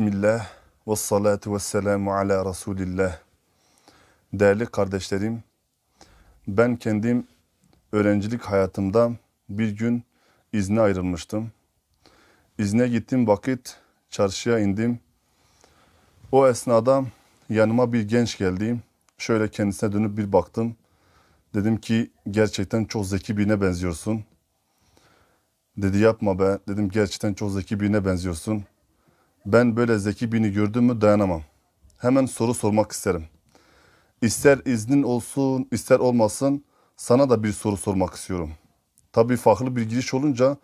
Bismillah ve salatu ve selamu ala Resulillah. Değerli kardeşlerim, ben kendim öğrencilik hayatımda bir gün izne ayrılmıştım. İzne gittim vakit çarşıya indim. O esnada yanıma bir genç geldi. Şöyle kendisine dönüp bir baktım. Dedim ki gerçekten çok zeki birine benziyorsun. Dedi yapma be. Dedim gerçekten çok zeki birine benziyorsun. Ben böyle zeki birini gördüm mü dayanamam. Hemen soru sormak isterim. İster iznin olsun, ister olmasın sana da bir soru sormak istiyorum. Tabii farklı bir giriş olunca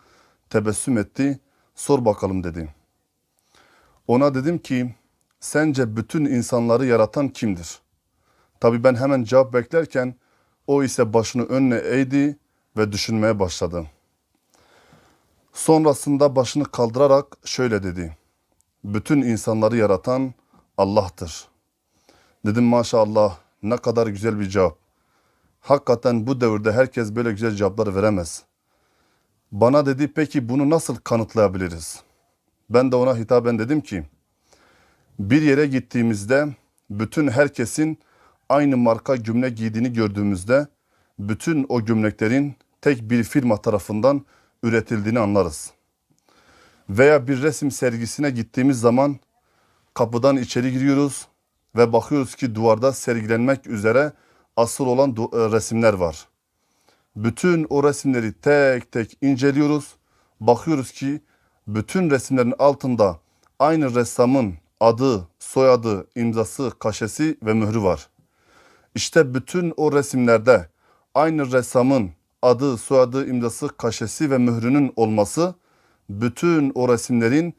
tebessüm etti. Sor bakalım dedi. Ona dedim ki sence bütün insanları yaratan kimdir? Tabii ben hemen cevap beklerken o ise başını önüne eğdi ve düşünmeye başladı. Sonrasında başını kaldırarak şöyle dedi. Bütün insanları yaratan Allah'tır. Dedim maşallah ne kadar güzel bir cevap. Hakikaten bu devirde herkes böyle güzel cevaplar veremez. Bana dedi peki bunu nasıl kanıtlayabiliriz? Ben de ona hitaben dedim ki bir yere gittiğimizde bütün herkesin aynı marka gömlek giydiğini gördüğümüzde bütün o gömleklerin tek bir firma tarafından üretildiğini anlarız. Veya bir resim sergisine gittiğimiz zaman kapıdan içeri giriyoruz ve bakıyoruz ki duvarda sergilenmek üzere asıl olan e, resimler var. Bütün o resimleri tek tek inceliyoruz. Bakıyoruz ki bütün resimlerin altında aynı ressamın adı, soyadı, imzası, kaşesi ve mührü var. İşte bütün o resimlerde aynı ressamın adı, soyadı, imzası, kaşesi ve mührünün olması bütün o resimlerin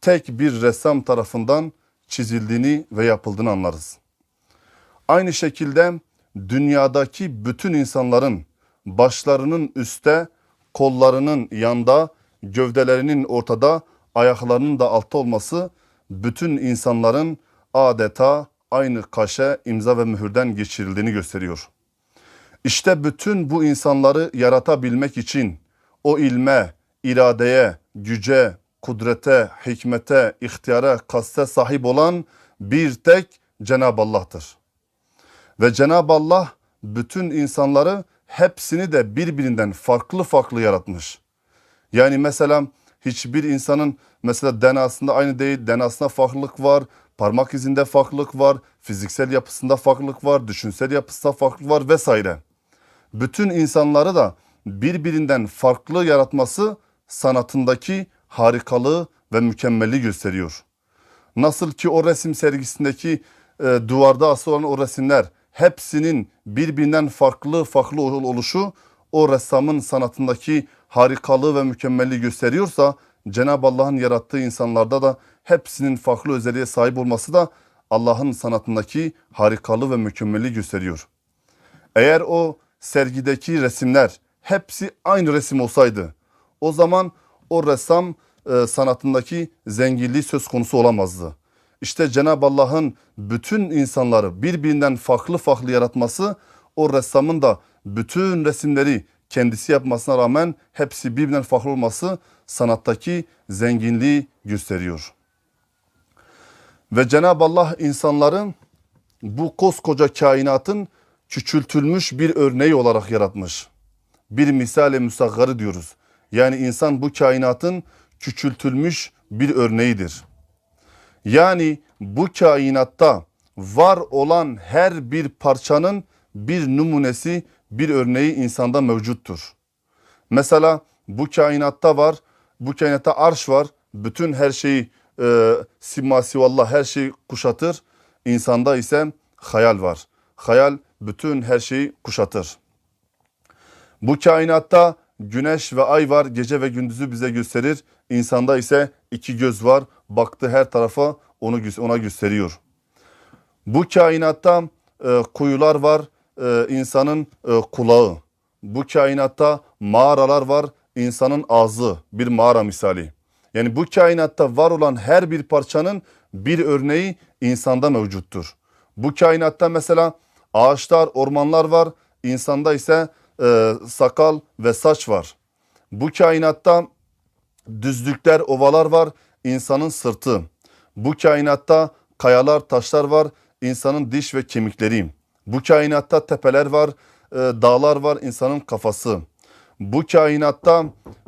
tek bir ressam tarafından çizildiğini ve yapıldığını anlarız. Aynı şekilde dünyadaki bütün insanların başlarının üstte, kollarının yanda, gövdelerinin ortada, ayaklarının da altta olması bütün insanların adeta aynı kaşe, imza ve mühürden geçirildiğini gösteriyor. İşte bütün bu insanları yaratabilmek için o ilme, iradeye, güce, kudrete, hikmete, ihtiyara, kaste sahip olan bir tek Cenab-ı Allah'tır. Ve Cenab-ı Allah bütün insanları hepsini de birbirinden farklı farklı yaratmış. Yani mesela hiçbir insanın mesela DNA'sında aynı değil, DNA'sında farklılık var, parmak izinde farklılık var, fiziksel yapısında farklılık var, düşünsel yapısında farklılık var vesaire. Bütün insanları da birbirinden farklı yaratması sanatındaki harikalığı ve mükemmelliği gösteriyor. Nasıl ki o resim sergisindeki e, duvarda asılı olan o resimler hepsinin birbirinden farklı farklı ol- oluşu o ressamın sanatındaki harikalığı ve mükemmelliği gösteriyorsa Cenab-ı Allah'ın yarattığı insanlarda da hepsinin farklı özelliğe sahip olması da Allah'ın sanatındaki harikalığı ve mükemmelliği gösteriyor. Eğer o sergideki resimler hepsi aynı resim olsaydı o zaman o ressam e, sanatındaki zenginliği söz konusu olamazdı. İşte Cenab-ı Allah'ın bütün insanları birbirinden farklı farklı yaratması o ressamın da bütün resimleri kendisi yapmasına rağmen hepsi birbirinden farklı olması sanattaki zenginliği gösteriyor. Ve Cenab-ı Allah insanların bu koskoca kainatın küçültülmüş bir örneği olarak yaratmış. Bir misale müsaggarı diyoruz. Yani insan bu kainatın küçültülmüş bir örneğidir. Yani bu kainatta var olan her bir parçanın bir numunesi, bir örneği insanda mevcuttur. Mesela bu kainatta var, bu kainatta arş var. Bütün her şeyi e, simmasivallah her şeyi kuşatır. İnsanda ise hayal var. Hayal bütün her şeyi kuşatır. Bu kainatta güneş ve ay var. Gece ve gündüzü bize gösterir. İnsanda ise iki göz var. Baktı her tarafa onu ona gösteriyor. Bu kainatta e, kuyular var. E, insanın e, kulağı. Bu kainatta mağaralar var. insanın ağzı. Bir mağara misali. Yani bu kainatta var olan her bir parçanın bir örneği insanda mevcuttur. Bu kainatta mesela ağaçlar, ormanlar var. İnsanda ise e, sakal ve saç var. Bu kainatta düzlükler, ovalar var. insanın sırtı. Bu kainatta kayalar, taşlar var, insanın diş ve kemikleri. Bu kainatta tepeler var, e, dağlar var, insanın kafası. Bu kainatta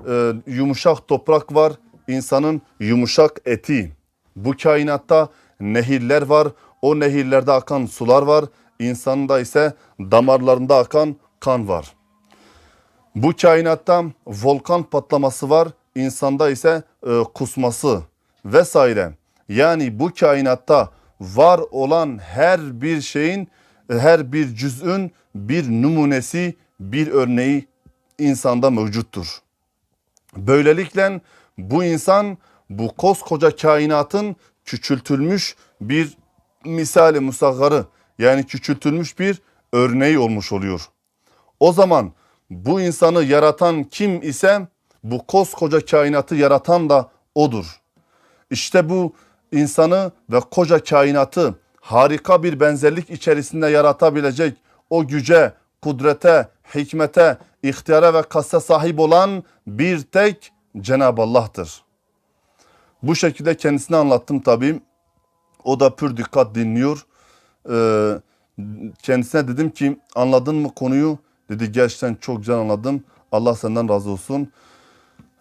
e, yumuşak toprak var, insanın yumuşak eti. Bu kainatta nehirler var, o nehirlerde akan sular var, insanın da ise damarlarında akan kan var. Bu kainatta volkan patlaması var, insanda ise e, kusması vesaire. Yani bu kainatta var olan her bir şeyin, her bir cüz'ün bir numunesi, bir örneği insanda mevcuttur. Böylelikle bu insan bu koskoca kainatın küçültülmüş bir misali musaggarı yani küçültülmüş bir örneği olmuş oluyor. O zaman bu insanı yaratan kim ise bu koskoca kainatı yaratan da odur. İşte bu insanı ve koca kainatı harika bir benzerlik içerisinde yaratabilecek o güce, kudrete, hikmete, ihtiyara ve kasa sahip olan bir tek Cenab-ı Allah'tır. Bu şekilde kendisine anlattım tabii. O da pür dikkat dinliyor. Ee, kendisine dedim ki anladın mı konuyu? Dedi gerçekten çok güzel anladım. Allah senden razı olsun.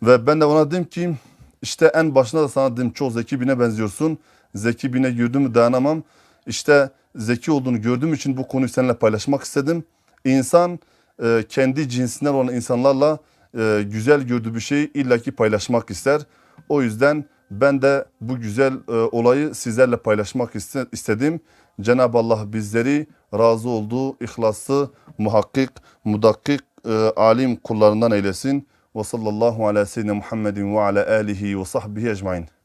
Ve ben de ona dedim ki işte en başında da sana dedim çok zeki birine benziyorsun. Zeki birine gördüğümü dayanamam. İşte zeki olduğunu gördüğüm için bu konuyu seninle paylaşmak istedim. İnsan e, kendi cinsinden olan insanlarla e, güzel gördüğü bir şeyi illaki paylaşmak ister. O yüzden ben de bu güzel e, olayı sizlerle paylaşmak iste- istedim. Cenab-ı Allah bizleri razı olduğu ihlaslı, muhakkik, mudakkik, e, alim kullarından eylesin. Ve sallallahu ala seyyidina Muhammedin ve ala alihi ve sahbihi ecmain.